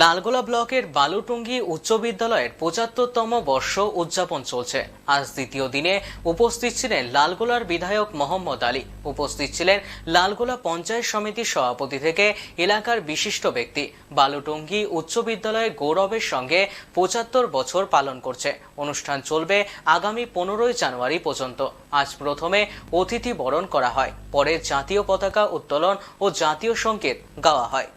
লালগোলা ব্লকের বালুটুঙ্গি উচ্চ বিদ্যালয়ের পঁচাত্তরতম বর্ষ উদযাপন চলছে। আজ দ্বিতীয় দিনে উপস্থিত ছিলেন লালগোলার বিধায়ক মোহাম্মদ আলী। উপস্থিত ছিলেন লালগোলা পঞ্চায়েত সমিতির সভাপতি থেকে এলাকার বিশিষ্ট ব্যক্তি। বালুটুঙ্গি উচ্চ বিদ্যালয় গৌরবের সঙ্গে পঁচাত্তর বছর পালন করছে। অনুষ্ঠান চলবে আগামী পনেরোই জানুয়ারি পর্যন্ত। আজ প্রথমে অতিথি বরণ করা হয়। পরে জাতীয় পতাকা উত্তোলন ও জাতীয় সংগীত গাওয়া হয়।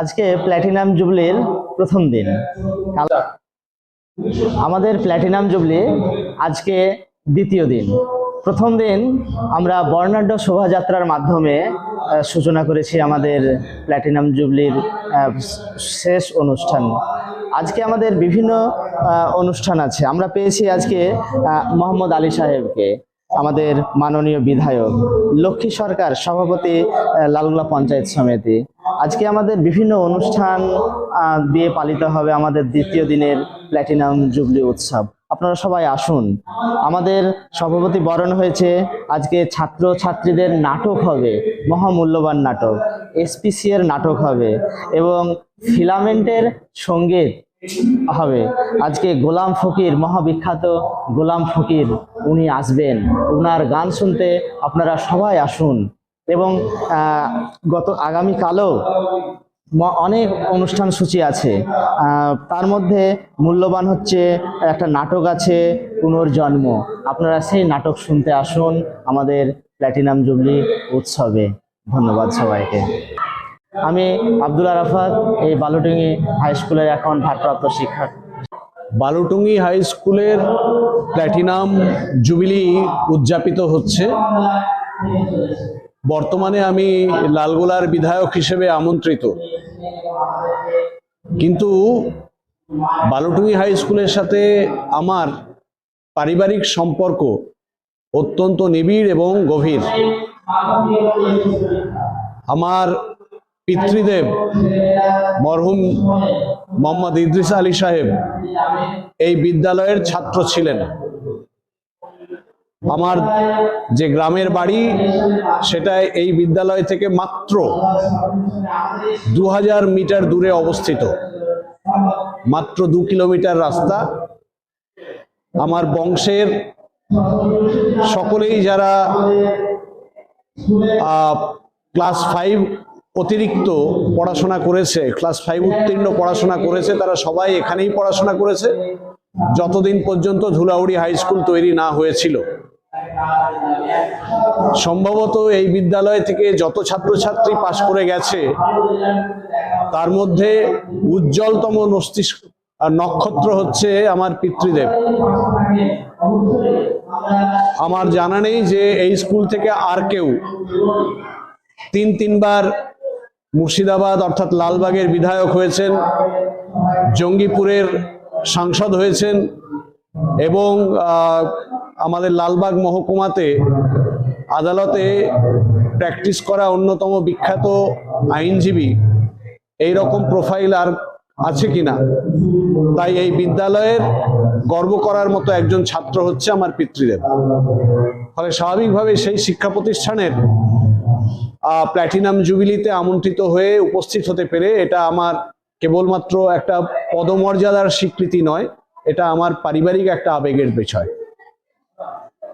আজকে প্ল্যাটিনাম জুবলির প্রথম দিন। আমাদের প্ল্যাটিনাম জুবলি আজকে দ্বিতীয় দিন। প্রথম দিন আমরা বর্ণাঢ্য শোভাযাত্রার মাধ্যমে সূচনা করেছি আমাদের প্ল্যাটিনাম জুবলির শেষ অনুষ্ঠান। আজকে আমাদের বিভিন্ন অনুষ্ঠান আছে। আমরা পেয়েছি আজকে মোহাম্মদ আলী সাহেবকে, আমাদের মাননীয় বিধায়ক, লক্ষ্মী সরকার, সভাপতি লালগোলা পঞ্চায়েত সমিতি। আজকে আমাদের বিভিন্ন অনুষ্ঠান দিয়ে পালিত হবে আমাদের দ্বিতীয় দিনের প্ল্যাটিনাম জুবলি উৎসব। আপনারা সবাই আসুন। আমাদের সভাপতি বরণ হয়েছে। আজকে ছাত্র ছাত্রীদের নাটক হবে। মহামূল্যবান নাটক। এসপিসি এর নাটক হবে এবং ফিলামেন্টের সংগীত হবে। আজকে গোলাম ফকির, মহাবিখ্যাত গোলাম ফকির, উনি আসবেন। ওনার গান শুনতে আপনারা সবাই আসুন। এবং গত আগামীকালও অনেক অনুষ্ঠান সূচি আছে। তার মধ্যে মূল্যবান হচ্ছে একটা নাটক আছে, পুনর্জন্ম। আপনারা সেই নাটক শুনতে আসুন আমাদের প্ল্যাটিনাম জুবলি উৎসবে। ধন্যবাদ সবাইকে। আমি আব্দুল আরাফাত, এই বালুটুঙ্গি হাই স্কুলের এখন ভারপ্রাপ্ত শিক্ষক। বালুটুঙ্গি হাই স্কুলের প্ল্যাটিনাম জুবিলি উদযাপিত হচ্ছে। বর্তমানে আমি লালগোলার বিধায়ক হিসেবে আমন্ত্রিত। কিন্তু বালুটুঙ্গি হাই স্কুলের সাথে আমার পারিবারিক সম্পর্ক অত্যন্ত নিবিড় এবং গভীর। আমার পিতৃদেব মরহুম মোহাম্মদ ইদ্রিস আলী সাহেব এই বিদ্যালয়ের ছাত্র ছিলেন। আমার যে গ্রামের বাড়ি সেটা এই বিদ্যালয় থেকে মাত্র দু হাজার মিটার দূরে অবস্থিত। মাত্র দু কিলোমিটার রাস্তা। আমার বংশের সকলেই যারা ক্লাস ফাইভ অতিরিক্ত পড়াশোনা করেছে ক্লাস ফাইভ উত্তীর্ণ পড়াশোনা করেছে, তারা সবাই এখানেই পড়াশোনা করেছে। যতদিন পর্যন্ত ধুলাউড়ি হাই স্কুল তৈরি না হয়েছিল। সম্ভবত এই বিদ্যালয় থেকে যত ছাত্রছাত্রী পাশ করে গেছে, তার মধ্যে উজ্জ্বলতম মস্তিষ্ক আর নক্ষত্র হচ্ছে আমার পিতৃদেব। আমার জানা নেই যে এই স্কুল থেকে আর কেউ তিন তিনবার মুর্শিদাবাদ, অর্থাৎ লালবাগের বিধায়ক হয়েছেন, জঙ্গিপুরের সাংসদ হয়েছেন এবং আমাদের লালবাগ মহকুমাতে আদালতে প্র্যাকটিস করা অন্যতম বিখ্যাত আইনজীবী এই রকম প্রোফাইল আর আছে কিনা? তাই এই বিদ্যালয়ের গর্ব করার মতো একজন ছাত্র হচ্ছে আমার পিতৃদেব। ফলে স্বাভাবিকভাবে সেই শিক্ষা প্রতিষ্ঠানের প্ল্যাটিনাম জুবিলিতে আমন্ত্রিত হয়ে উপস্থিত হতে পেরে এটা আমার কেবলমাত্র একটা পদমর্যাদার স্বীকৃতি নয়, এটা আমার পারিবারিক একটা আবেগের বিষয়